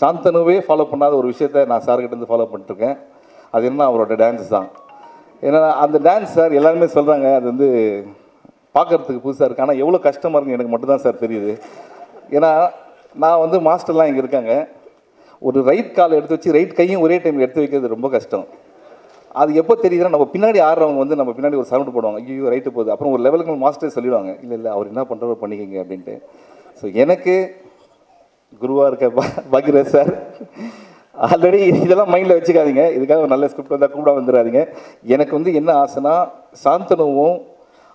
சாந்தனுவே follow பண்ணாத ஒரு விஷயத்த நான் சார்கிட்ட இருந்து ஃபாலோ பண்ணிட்டுருக்கேன். அது என்ன அவரோட டான்ஸ் தான். ஏன்னா அந்த டான்ஸ் சார் எல்லாருமே சொல்கிறாங்க அது வந்து பார்க்கறதுக்கு புதுசாக இருக்குது ஆனால் எவ்வளோ கஷ்டமாக இருக்குன்னு எனக்கு மட்டும்தான் சார் தெரியுது. ஏன்னா நான் வந்து மாஸ்டர்லாம் இங்கே இருக்காங்க. ஒரு ரைட் கால் எடுத்து வச்சு ரைட் கையும் ஒரே டைம் எடுத்து வைக்கிறது ரொம்ப கஷ்டம். அது எப்போ தெரியுதுன்னா நம்ம பின்னாடி ஆடுறவங்க வந்து நம்ம பின்னாடி ஒரு சவுண்ட் போடுவாங்க. ஐயோ ரைட்டு போகுது. அப்புறம் ஒரு லெவலுக்கு மாஸ்டர் சொல்லிடுவாங்க. இல்லை இல்லை அவர் என்ன பண்ணுறவர் பண்ணிக்கங்க அப்படின்ட்டு. ஸோ எனக்கு குருவாக இருக்க பா பாக்கியராஜ் சார். ஆல்ரெடி இதெல்லாம் மைண்டில் வச்சுக்காதீங்க. இதுக்காக ஒரு நல்ல ஸ்கிரிப்ட் வந்தால் கூட வந்துடாதீங்க எனக்கு வந்து என்ன ஆசைனா சாந்தனுவும்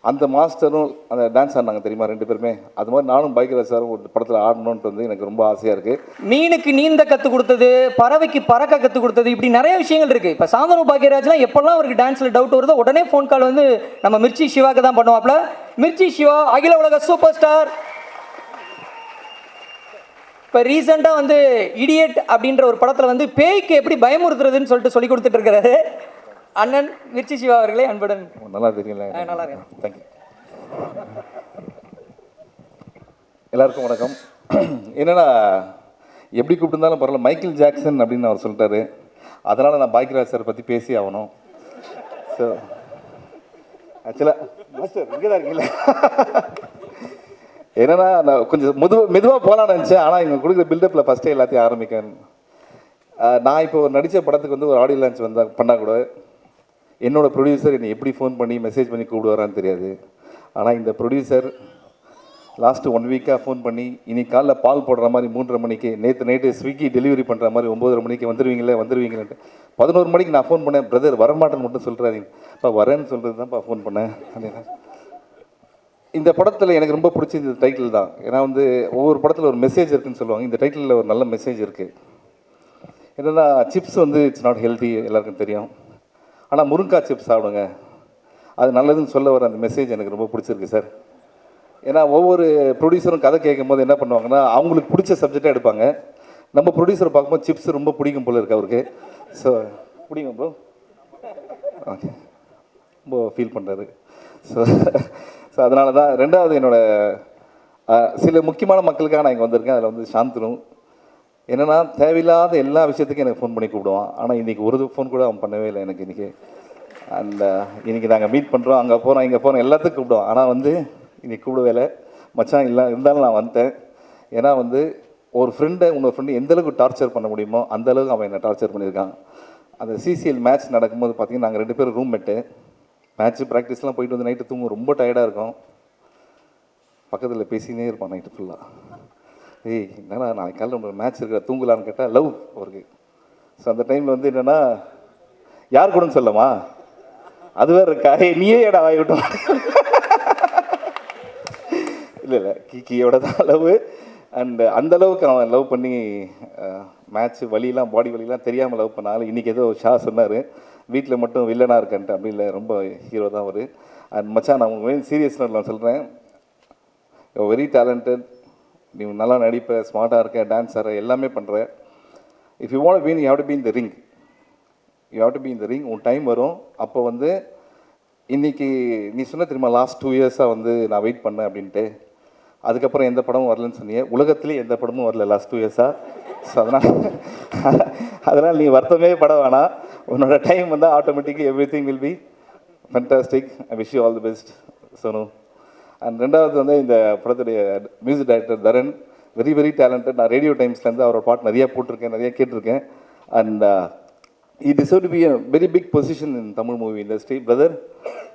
அந்த மாஸ்டரும் அந்த டான்ஸ் ஆடினாங்க தெரியுமா ரெண்டு பேருமே? அது மாதிரி நானும் பாக்கியராஜ் சாரும் ஒரு படத்தில் ஆடணுன்ட்டு வந்து எனக்கு ரொம்ப ஆசையாக இருக்குது மீனுக்கு நீந்த கற்றுக் கொடுத்தது பறவைக்கு பறக்க கற்றுக் கொடுத்தது இப்படி நிறைய விஷயங்கள் இருக்குது இப்போ சாந்தனு பாக்கியராஜ்லாம் எப்போல்லாம் அவருக்கு டான்ஸில் டவுட் வருதோ உடனே ஃபோன் கால் வந்து நம்ம மிர்ச்சி சிவாக்கு தான் பண்ணுவாப்ல. மிர்ச்சி சிவா அகில உலக சூப்பர் ஸ்டார் இப்போ ரீசெண்டாக வந்து இடியட் அப்படின்ற ஒரு படத்தில் வந்து பேய்க்கு எப்படி பயமுறுத்துறதுன்னு சொல்லிட்டு சொல்லி கொடுத்துட்டு இருக்கிறாரு அண்ணன் மிர்ச்சி சிவா அவர்களே அன்புடன். நல்லா தெரியல நல்லா இருக்கேன். தேங்க்யூ எல்லாருக்கும் வணக்கம். என்னன்னா எப்படி கூப்பிட்டுருந்தாலும் பரவாயில்ல மைக்கேல் ஜாக்சன் அப்படின்னு அவர் சொல்லிட்டாரு. அதனால் நான் பாக்கியராஜ் சார் பற்றி பேசி ஆகணும். ஸோ ஆக்சுவலாக மாஸ்டர் இங்கே தான் இருக்கீங்களா? என்னன்னா நான் கொஞ்சம் மெதுவா மெதுவாக போகலான்னு நினச்சேன். ஆனால் இங்கே கொடுக்குற பில்டப்பில் ஃபஸ்ட்டே எல்லாத்தையும் ஆரம்பிக்கேன் நான் இப்போ ஒரு நடித்த படத்துக்கு வந்து ஒரு ஆடியோ லான்ச் வந்தால் பண்ணால் கூட என்னோடய ப்ரொடியூசர் என்னை எப்படி ஃபோன் பண்ணி மெசேஜ் பண்ணி கூப்பிடுவாரான்னு தெரியாது. ஆனால் இந்த ப்ரொடியூசர் லாஸ்ட்டு ஒன் வீக்காக ஃபோன் பண்ணி இன்னைக்கு காலைல பால் போடுற மாதிரி மூன்றரை மணிக்கு நேற்று நைட்டு ஸ்விக்கி டெலிவரி பண்ணுற மாதிரி ஒம்போதரை மணிக்கு வந்துருவீங்களே வந்துடுவீங்களேன்ட்டு பதினோரு மணிக்கு நான் ஃபோன் பண்ணேன். பிரதர் வரமாட்டேன்னு மட்டும் சொல்கிறாரு இப்போ வரேன்னு சொல்கிறது தான்ப்பா ஃபோன் பண்ணேன். அப்படின்னா இந்த படத்தில் எனக்கு ரொம்ப பிடிச்சது இந்த டைட்டில் தான். ஏன்னா வந்து ஒவ்வொரு படத்தில் ஒரு மெசேஜ் இருக்குன்னு சொல்லுவாங்க. இந்த டைட்டிலில் ஒரு நல்ல மெசேஜ் இருக்குது என்னென்னா சிப்ஸ் வந்து இட்ஸ் நாட் ஹெல்தி எல்லாருக்கும் தெரியும். ஆனால் முருங்காய் சிப்ஸ் சாப்பிடுங்க. அது நல்லதுன்னு சொல்ல வர அந்த மெசேஜ் எனக்கு ரொம்ப பிடிச்சிருக்கு சார் ஏன்னா ஒவ்வொரு ப்ரொடியூசரும் கதை கேட்கும் போது என்ன பண்ணுவாங்கன்னா அவங்களுக்கு பிடிச்ச சப்ஜெக்டாக எடுப்பாங்க. நம்ம ப்ரொடியூசரை பார்க்கும்போது சிப்ஸ் ரொம்ப பிடிக்கும் போல இருக்கு அவருக்கு. ஸோ பிடிக்கும் ப்ரோ ஓகே ரொம்ப ஃபீல் பண்ணுறாரு ஸோ ஸோ அதனால தான் ரெண்டாவது என்னோடய சில முக்கியமான மக்களுக்காக நான் இங்கே வந்திருக்கேன். அதில் வந்து சாந்தனும் என்னன்னா தேவையில்லாத எல்லா விஷயத்துக்கும் எனக்கு ஃபோன் பண்ணி கூப்பிடுவான். ஆனால் இன்றைக்கி ஒரு ஃபோன் கூட அவன் பண்ணவே இல்லை எனக்கு இன்றைக்கி அந்த இன்றைக்கி நாங்கள் மீட் பண்ணுறோம் அங்கே போகிறோம் இங்கே போகிறோம் எல்லாத்துக்கும் கூப்பிடுவான். ஆனால் வந்து இன்றைக்கி கூப்பிடவே இல்லை. மச்சான் இல்லை இருந்தாலும் நான் வந்தேன் ஏன்னா வந்து ஒரு ஃப்ரெண்டை இன்னொரு ஃப்ரெண்டு எந்தளவுக்கு டார்ச்சர் பண்ண முடியுமோ அந்த அளவுக்கு அவன் என்னை டார்ச்சர் பண்ணியிருக்கான். அந்த சிசிஎல் மேட்ச் நடக்கும்போது பார்த்தீங்கன்னா நாங்கள் ரெண்டு பேரும் ரூம்மேட்டு மேட்ச் ப்ராக்டிஸ்லாம் போயிட்டு வந்து நைட்டு தூங்கும். ரொம்ப டயர்டாக இருக்கும். பக்கத்தில் பேசினே இருப்பான் நைட்டு ஃபுல்லாக ஏய் என்னடா நாளைக்கு காலையில் உங்களுக்கு மேட்ச் இருக்கிற தூங்கலான்னு கேட்டால் லவ் அவருக்கு. ஸோ அந்த டைமில் வந்து என்னென்னா யார் கூடன்னு சொல்லமா? அது வேறு இருக்கா? ஏ நீயே ஏடா ஆகிவிட்டோம் இல்லை இல்லை கிக்கியோட தான் லவ் அண்ட் அந்த அளவுக்கு அவன் லவ் பண்ணி மேட்ச் வலியெல்லாம் பாடி வழியெல்லாம் தெரியாமல் லவ் பண்ணாலும் இன்றைக்கி ஏதோ ஷா சொன்னார். வீட்டில் மட்டும் வில்லனாக இருக்கேன்ட்டு அப்படி இல்லை ரொம்ப ஹீரோ தான் அவர். அண்ட் மச்சான் நான் உங்களுக்கு சீரியஸ் நான் சொல்கிறேன் வெரி டேலண்டட் நீ நல்லா நடிப்ப ஸ்மார்ட்டாக இருக்க டான்ஸ் ஆடுற எல்லாமே பண்ணுற if you want been you have to be the ring you have to be the ring உன் டைம் வரும். அப்போ வந்து இன்னைக்கு நீ சொன்ன தெரியுமா லாஸ்ட் டூ இயர்ஸாக வந்து நான் வெயிட் பண்ணேன் அப்படின்ட்டு. அதுக்கப்புறம் எந்த படமும் வரலன்னு சொன்னீங்க உலகத்துலேயே எந்த படமும் வரல லாஸ்ட் டூ இயர்ஸாக ஸோ அதனால் அதனால் நீ வருத்தமே பட வேணாம். உன்னோட டைம் வந்து ஆட்டோமேட்டிக்காக everything will be fantastic I wish you all the best Sonu and ரெண்டாவது வந்து இந்த படத்துடைய music director Dharan. Very very talented நான் ரேடியோ டைம்ஸ்லேருந்து அவரோட பாட்டு நிறைய போட்டிருக்கேன் நிறைய கேட்டிருக்கேன். And I deserve to be a very big position in Tamil movie industry brother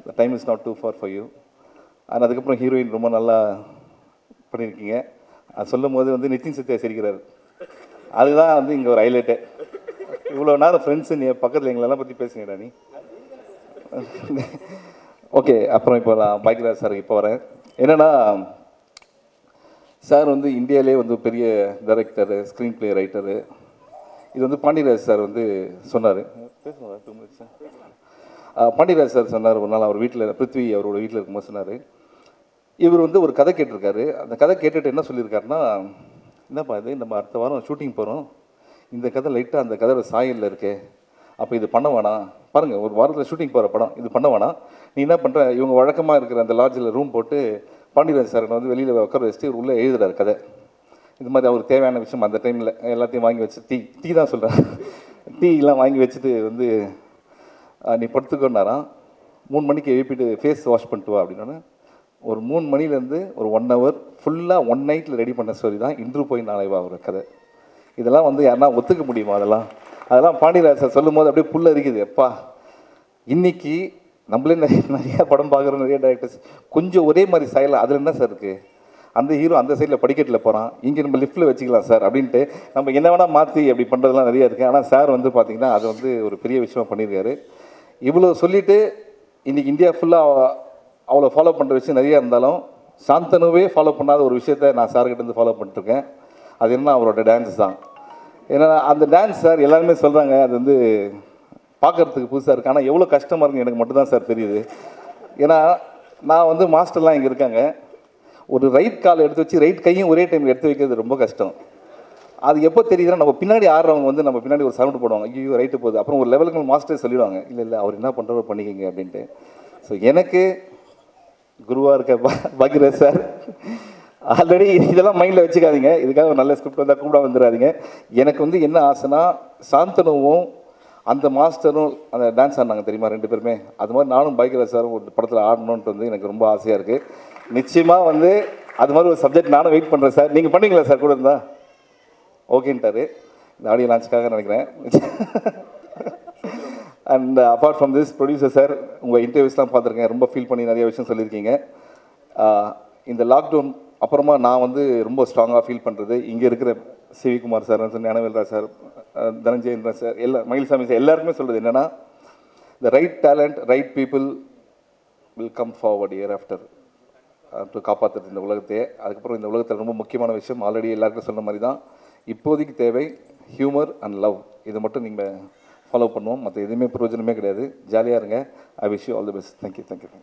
the time is not too far far you and அதுக்கப்புறம் ஹீரோயின் ரொம்ப நல்லா பண்ணியிருக்கீங்க. அது சொல்லும் போது வந்து நிதின் சத்யா சிரிக்கிறார். அதுதான் வந்து இங்கே ஒரு ஹைலைட்டு இவ்வளோ நேரம் ஃப்ரெண்ட்ஸு நீ பக்கத்தில் எங்களெல்லாம் பற்றி பேசுனீடா நீ. ஓகே அப்புறம் இப்போ நான் பாக்கியராஜ் சார் இப்போ வரேன். என்னென்னா சார் வந்து இந்தியாவிலே வந்து பெரிய டைரக்டரு ஸ்க்ரீன் பிளே ரைட்டரு இது வந்து பாண்டியராஜ் சார் வந்து சொன்னார். பாண்டியராஜ் சார் சொன்னார் ஒரு நாள் அவர் வீட்டில் பிருத்வி அவரோட வீட்டில் இருக்கும்போது சொன்னார். இவர் வந்து ஒரு கதை கேட்டிருக்காரு. அந்த கதை கேட்டுட்டு என்ன சொல்லியிருக்காருன்னா என்னப்பா இது? நம்ம அடுத்த வாரம் ஷூட்டிங் போகிறோம் இந்த கதை லைட்டாக அந்த கதை சாயலில் இருக்கே. அப்போ இது பண்ண வேணாம். பாருங்கள் ஒரு வாரத்தில் ஷூட்டிங் போகிற படம் இது பண்ண வேணாம். நீ என்ன பண்ணுற இவங்க வழக்கமாக இருக்கிற அந்த லாட்ஜில் ரூம் போட்டு பாண்டியராஜ் சார் வந்து வெளியில் உட்கார வச்சுட்டு இவர் உள்ளே எழுதுறாரு கதை. இது மாதிரி அவருக்கு தேவையான விஷயம் அந்த டைமில் எல்லாத்தையும் வாங்கி வச்சு டீ டீ தான் சொல்கிறேன் டீலாம் வாங்கி வச்சுட்டு வந்து நீ படுத்துக்கோன்னாராம். மூணு மணிக்கு எழுப்பிட்டு ஃபேஸ் வாஷ் பண்ணிட்டு வா அப்படின்னா ஒரு மூணு மணிலேருந்து ஒரு ஒன் ஹவர் ஃபுல்லாக ஒன் நைட்டில் ரெடி பண்ண ஸ்டோரி தான் இன்று போய் நாளை வா ஒரு கதை. இதெல்லாம் வந்து யாருன்னா ஒத்துக்க முடியுமா அதெல்லாம்? அதெல்லாம் பாண்டியராஜர் சொல்லும் போது அப்படியே புல்ல இருக்குது எப்பா இன்னைக்கு நம்மளே நிறைய படம் பார்க்குற நிறைய டேரக்டர்ஸ் கொஞ்சம் ஒரே மாதிரி சைடில் அதில் என்ன சார் இருக்குது அந்த ஹீரோ அந்த சைடில் படிக்கட்டில் போகிறான் இங்கே நம்ம லிஃப்ட்டில் வச்சுக்கலாம் சார் அப்படின்ட்டு நம்ம என்ன வேணால் மாற்றி அப்படி பண்ணுறதுலாம் நிறையா இருக்குது ஆனால் சார் வந்து பார்த்திங்கன்னா அது வந்து ஒரு பெரிய விஷயமா பண்ணியிருக்காரு. இவ்வளோ சொல்லிவிட்டு இன்றைக்கி இந்தியா ஃபுல்லாக அவ்வளோ ஃபாலோ பண்ணுற விஷயம் நிறையா இருந்தாலும் சாந்தனுவே ஃபாலோ பண்ணாத ஒரு விஷயத்த நான் சார்கிட்ட இருந்து ஃபாலோ பண்ணிட்டுருக்கேன் அது என்ன அவரோட டான்ஸ் தான் ஏன்னா அந்த டான்ஸ் சார் எல்லாருமே சொல்கிறாங்க அது வந்து பார்க்கறதுக்கு புதுசாக இருக்குது ஆனால் எவ்வளோ கஷ்டமாக இருக்குன்னு எனக்கு மட்டும்தான் சார் தெரியுது. ஏன்னா நான் வந்து மாஸ்டர்லாம் இங்கே இருக்காங்க. ஒரு ரைட் கால் எடுத்து வச்சு ரைட் கையும் ஒரே டைம் எடுத்து வைக்கிறது ரொம்ப கஷ்டம். அது எப்போ தெரியுதுன்னா நம்ம பின்னாடி ஆடுறவங்க வந்து நம்ம பின்னாடி ஒரு சவுண்ட் போடுவாங்க. ஐயோ ரைட்டு போகுது. அப்புறம் ஒரு லெவலுக்கு மாஸ்டர் சொல்லிடுவாங்க. இல்லை இல்லை அவர் என்ன பண்ணுறவர் பண்ணிக்கங்க அப்படின்ட்டு. ஸோ எனக்கு குருவாக இருக்க பா- சார் ஆல்ரெடி இதெல்லாம் மைண்டில் வச்சுக்காதீங்க. இதுக்காக ஒரு நல்ல ஸ்கிரிப்ட் வந்தால் கூட வந்துடாதீங்க எனக்கு வந்து என்ன ஆசைனா சாந்தனுவும் அந்த மாஸ்டரும் அந்த டான்ஸ் ஆடினாங்க தெரியுமா ரெண்டு பேருமே? அது மாதிரி நானும் பாக்யராஜ் சாரும் ஒரு படத்தில் ஆடணுன்ட்டு வந்து எனக்கு ரொம்ப ஆசையாக இருக்குது நிச்சயமாக வந்து அது மாதிரி ஒரு சப்ஜெக்ட் நானும் வெயிட் பண்ணுறேன் சார். நீங்கள் பண்ணுவீங்களா சார் கூட இருந்தா? ஓகேன்ட்டாரு. இந்த ஆடியோ லான்ச்சுக்காக நினைக்கிறேன். And apart from this producer sir உங்கள் இன்டர்வியூஸ்லாம் பார்த்துருக்கேன். ரொம்ப ஃபீல் பண்ணி நிறைய விஷயம் சொல்லியிருக்கீங்க. இந்த லாக்டவுன் அப்புறமா நான் வந்து ரொம்ப ஸ்ட்ராங்காக ஃபீல் பண்ணுறது இங்கே இருக்கிற Sivakumar sir Gnanavelraj sir ah sir எல்லா மயில்சாமி சார் எல்லாருக்குமே சொல்கிறது என்னென்னா இந்த right talent right people will come forward year after காப்பாற்றுறது இந்த உலகத்தையே. அதுக்கப்புறம் இந்த உலகத்தில் ரொம்ப முக்கியமான விஷயம் ஆல்ரெடி எல்லாருக்கும் சொன்ன மாதிரி தான் இப்போதைக்கு தேவை ஹியூமர் அண்ட் லவ் இதை மட்டும் நீங்கள் ஃபாலோ பண்ணுவோம். மற்ற எதுவுமே பிரயோஜனமே கிடையாது. ஜாலியாக இருங்க. I wish you all the best thank you thank you